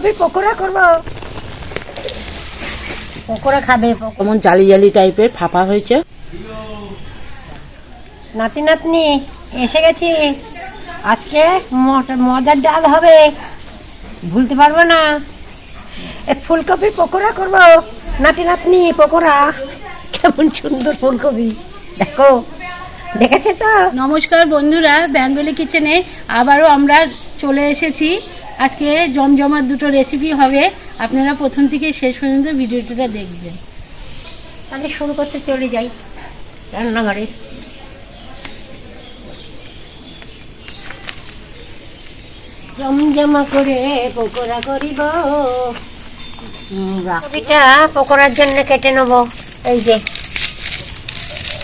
ফুলকপির পকোড়া করব পকোড়া খাবে পক- কেমন জালি জালি টাইপের ফাঁপা হয়েছে। নাতি নাতনি এসে গেছি। আজকে মজার ডাল হবে। ভুলতে পারব না। এ ফুলকপির পকোড়া করব। নাতি নাতনি পকোড়া। কেমন সুন্দর ফুলকপি। দেখো। দেখেছে তো? নমস্কার বন্ধুরা বেঙ্গলি কিচেনে আবারও আমরা চলে এসেছি। আজকে জমজমার দুটো রেসিপি হবে। আপনারা প্রথম থেকে শেষ পর্যন্ত ভিডিওটা দেখবেন। তাহলে শুরু করতে চলে যাই রান্নাঘরে। জমজমা করে পকোড়া করিব। কপিটা পকোড়ার জন্য কেটে নেব। এই যে,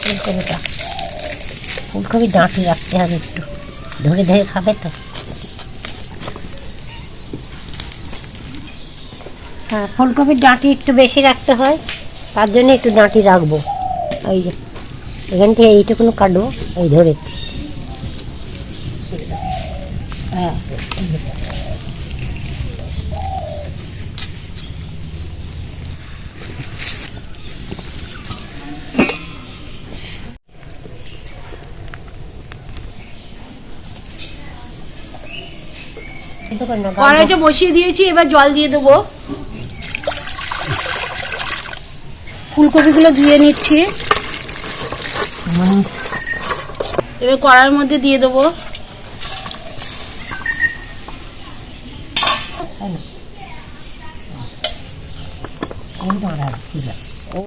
ফুলকপিটা। ফুলকপি ডাঁটি রাখতে হবে একটু। ধরে ধরে খাবে তো। হ্যাঁ ফুলকপির ডাঁটি একটু বেশি রাখতে হয় তার জন্য একটু ডাঁটি রাখব। এই যে এখান থেকে এইটুকুনো কাটবো এই ধরে। হ্যাঁ। কড়াইটা বসিয়ে দিয়েছি এবার জল দিয়ে দেবো। ফুলকপিগুলো ধুয়ে নিচ্ছি। এবার কড়ার মধ্যে দিয়ে দেবো।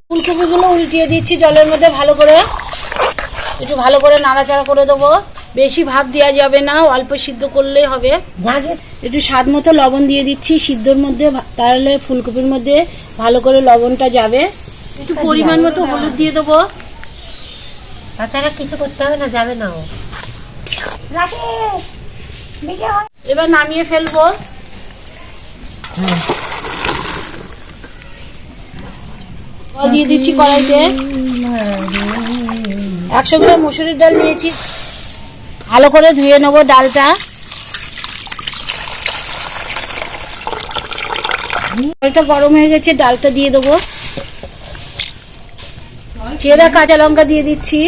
ফুলকপিগুলো উল্টিয়ে দিচ্ছি জলের মধ্যে ভালো করে। একটু ভালো করে নাড়াচাড়া করে দেবো। বেশি ভাত দেওয়া যাবে না অল্প সিদ্ধ করলেই হবে। একটু স্বাদ মতো লবণ দিয়ে দিচ্ছি সিদ্ধর মধ্যে তাহলে ফুলকপির মধ্যে ভালো করে লবণটা যাবে। একটু পরিমাণ মতো হলুদ দিয়ে দেবো। তাছাড়া কিছু করতে হবে না যাবে না ও। এবার নামিয়ে ফেলব। দিয়ে দিচ্ছি কড়াইতে। একশো গ্রাম মুসুরির ডাল নিয়েছি। ভালো করে ধুয়ে নেব ডালটা। ডালটা গরম হয়ে গেছে ডালটা দিয়ে দেবো। চেরা কাঁচা লঙ্কা দিয়ে দিচ্ছি।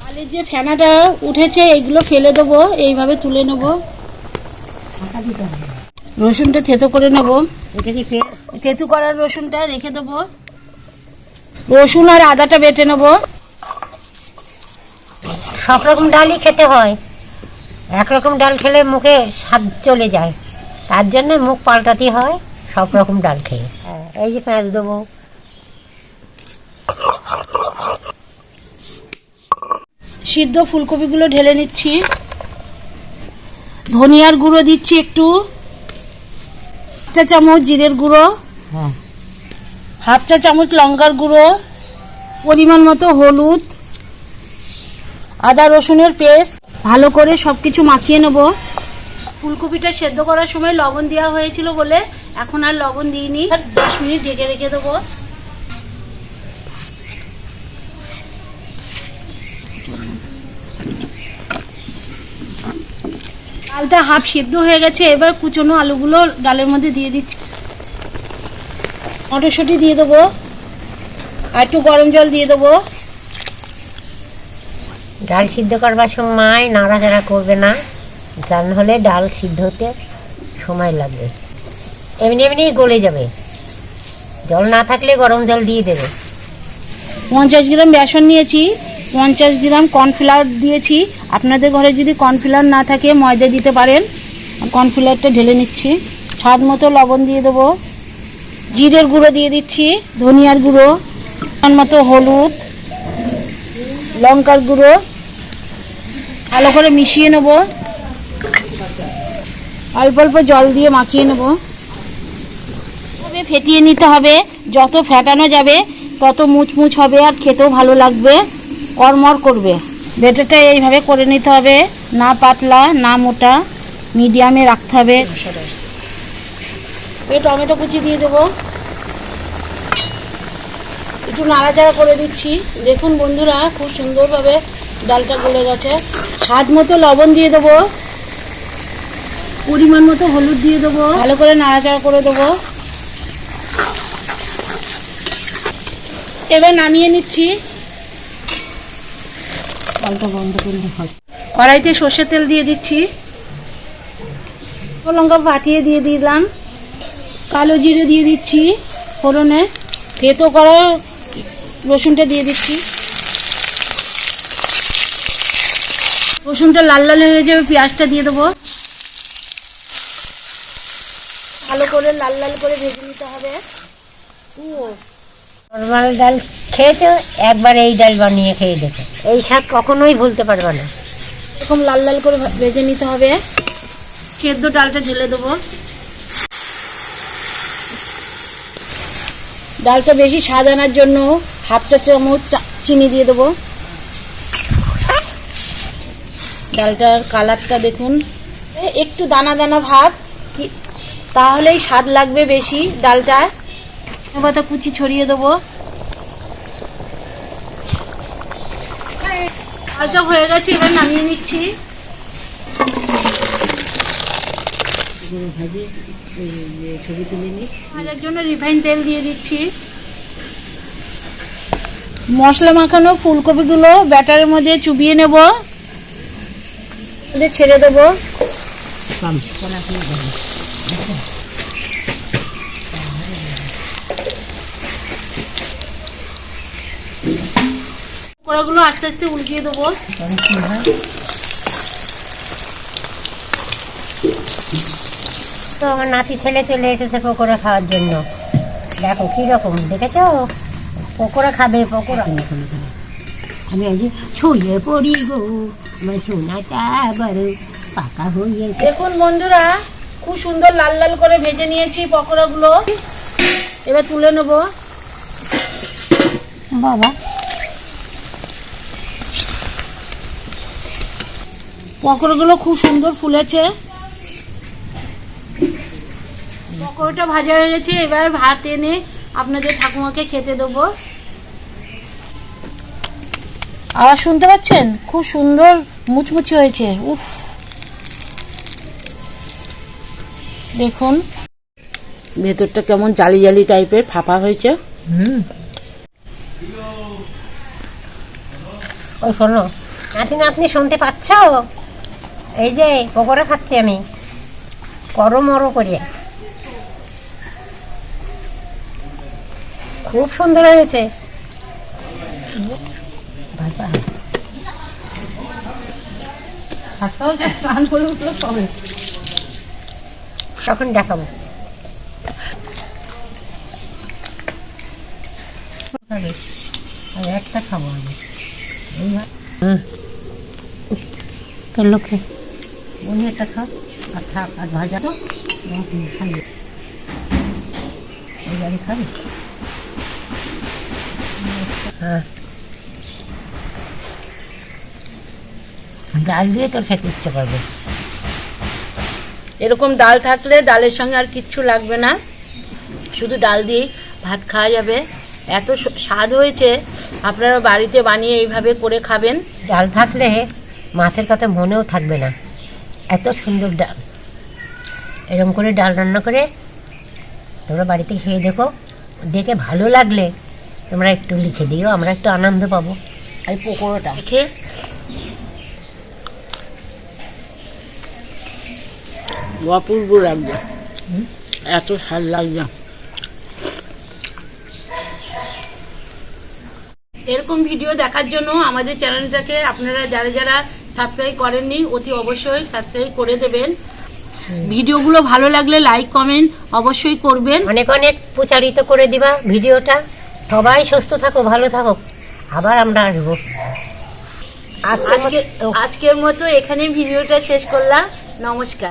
ডালের যে ফেনাটা উঠেছে এগুলো ফেলে দেবো এইভাবে তুলে নেব। রসুনটা থেতো করে নেব। কি করার রসুনটা রেখে দেবো। রসুন আর আদাটা বেটে নেব। সব রকম ডালই খেতে হয়। একরকম ডাল খেলে মুখে স্বাদ চলে যায়। তার জন্য মুখ পাল্টাতে হয় সব রকম ডাল খেয়ে। হ্যাঁ, এই যে পেঁয়াজ দেবো। সিদ্ধ ফুলকপিগুলো ঢেলে নিচ্ছি। ধনিয়ার গুঁড়ো দিচ্ছি একটু। চা চামচ জিরের গুঁড়ো। হাফ চা চামচ লঙ্কার গুঁড়ো। পরিমাণ মতো হলুদ। আদা রসুনের পেস্ট। ভালো করে সব কিছু মাখিয়ে নেব। ফুলকপিটা সেদ্ধ করার সময় লবণ দেওয়া হয়েছিল বলে এখন আর লবণ দিইনি। আর দশ মিনিট ঢেকে রেখে দেবো। ডালটা হাফ সেদ্ধ হয়ে গেছে এবার কুচনো আলুগুলো ডালের মধ্যে দিয়ে দিচ্ছি। মটরশুঁটি দিয়ে দেবো আর একটু গরম জল দিয়ে দেবো। ডাল সিদ্ধ করবার সময় নাড়াচাড়া করবে না জান হলে ডাল সিদ্ধ হতে সময় লাগবে। এমনি এমনি গলে যাবে। জল না থাকলে গরম জল দিয়ে দেবে। পঞ্চাশ গ্রাম বেসন নিয়েছি পঞ্চাশ গ্রাম কর্নফ্লাওয়ার দিয়েছি। আপনাদের ঘরে যদি কর্নফ্লাওয়ার না থাকে, ময়দা দিতে পারেন। কর্নফ্লাওয়ারটা ঢেলে নিচ্ছি। স্বাদ মতো লবণ দিয়ে দেবো। জিরের গুঁড়ো দিয়ে দিচ্ছি, ধনিয়ার গুঁড়ো মতো হলুদ, লঙ্কার গুঁড়ো। ভালো করে মিশিয়ে নেব। অল্প অল্প জল দিয়ে মাখিয়ে নেব। তবে ফেটিয়ে নিতে হবে। যত ফেটানো যাবে, তত মুচমুচ হবে আর খেতেও ভালো লাগবে। কড়মড় করবে। বেটারটা এইভাবে করে নিতে হবে, না পাতলা, না মোটা, মিডিয়ামে রাখতে হবে। এই টমেটো কুচি দিয়ে দেবো। একটু নাড়াচাড়া করে দিচ্ছি। দেখুন বন্ধুরা, খুব সুন্দরভাবে ডালটা গলে গেছে। স্বাদ মতো লবণ দিয়ে দেবো। পরিমাণ মতো হলুদ দিয়ে দেবো। ভালো করে নাড়াচাড়া করে দেবো। এবার নামিয়ে নিচ্ছি। জলটা বন্ধ করলে হয় কড়াইতে সর্ষের তেল দিয়ে দিচ্ছি। লঙ্কা ফাটিয়ে দিয়ে দিলাম। কালো জিরে দিয়ে দিচ্ছি ফোড়নে। থেতো করা রসুনটা দিয়ে দিচ্ছি। রসুনটা লাল লাল হয়ে যাবে পেঁয়াজটা দিয়ে দেবো। ভালো করে লাল লাল করে ভেজে নিতে হবে। নর্মাল ডাল খেয়েছো? একবার এই ডাল বানিয়ে খেয়ে দেখো। এই স্বাদ কখনোই ভুলতে পারবে না। এরকম লাল লাল করে ভেজে নিতে হবে। সেদ্ধ ডালটা ঢেলে দেবো। ডালটা বেশি স্বাদ আনার জন্য হাফ চা চামচ চিনি দিয়ে দেবো। ডালটার কালারটা দেখুন। একটু দানা দানা ভাব তাহলেই স্বাদ লাগবে বেশি। ডালটা কুচি ছড়িয়ে দেবো। ডালটা হয়ে গেছে এবার নামিয়ে নিচ্ছি। ভাজার জন্য রিফাইন তেল দিয়ে দিচ্ছি। মশলা মাখানো ফুলকপিগুলো ব্যাটারের মধ্যে চুবিয়ে নেব। ছেড়ে দেবো। কড়াগুলো আস্তে আস্তে উল্টিয়ে দেবো। তো আমার নাতি ছেলে চলে এসেছে পকোড়া খাওয়ার জন্য। দেখো কি রকম দেখেছ? পকোড়া খাবে পকোড়া। আমি আজ ছুঁয়ে পড়ি গো আমার সোনাটা পাকা হয়েছে দেখুন বন্ধুরা খুব সুন্দর লাল লাল করে ভেজে নিয়েছি পকোড়াগুলো। এবার তুলে নেব। বাবা পকোড়াগুলো খুব সুন্দর ফুলেছে। পকোড়াটা ভাজা হয়ে গেছে, এবার ভাত এনে আপনাদের ঠাকুমাকে খেতে দেবো। আওয়াজ শুনতে পাচ্ছেন? খুব সুন্দর মুচমুচি হয়েছে, উফ। দেখুন। ভেতরটা কেমন জালি জালি টাইপের, ফাঁপা হয়েছে। ওই শোনো শুনতে পাচ্ছ? এই যে পকোড়া খাচ্ছি আমি। করো মরো করে। খুব সুন্দর হয়েছে। তখন দেখাবো। একটা খাব আমি। এই লোকে একটা খা, আর থাক, আর ভাজা তো খাবি। হ্যাঁ। ডাল দিয়ে তোর খেতে ইচ্ছে করবে। এরকম ডাল থাকলে ডালের সঙ্গে আর কিচ্ছু লাগবে না। শুধু ডাল দিয়েই ভাত খাওয়া যাবে। এত স্বাদ হয়েছে, আপনারা বাড়িতে বানিয়ে এইভাবে করে খাবেন। ডাল থাকলে মাছের কথা মনেও থাকবে না। এত সুন্দর ডাল। এরকম করে ডাল রান্না করে তোমরা বাড়িতে খেয়ে দেখো। দেখে ভালো লাগলে তোমরা একটু লিখে দিও আমরা একটু আনন্দ পাবো। এই পকোড়াটা। খেয়ে অপূর্ব লাগছে। এত স্বাদ লাগছে। এরকম ভিডিও দেখার জন্য আমাদের চ্যানেলটাকে আপনারা যারা যারা সাবস্ক্রাইব করেননি অতি অবশ্যই সাবস্ক্রাইব করে দেবেন। ভিডিওগুলো ভালো লাগলে লাইক কমেন্ট অবশ্যই করবেন। অনেক অনেক প্রচারিত করে দিবা ভিডিওটা। সবাই সুস্থ থাকো ভালো থাকো। আবার আমরা আসব। আজকে আজকে আজকের মতো এখানে ভিডিওটা শেষ করলাম। নমস্কার।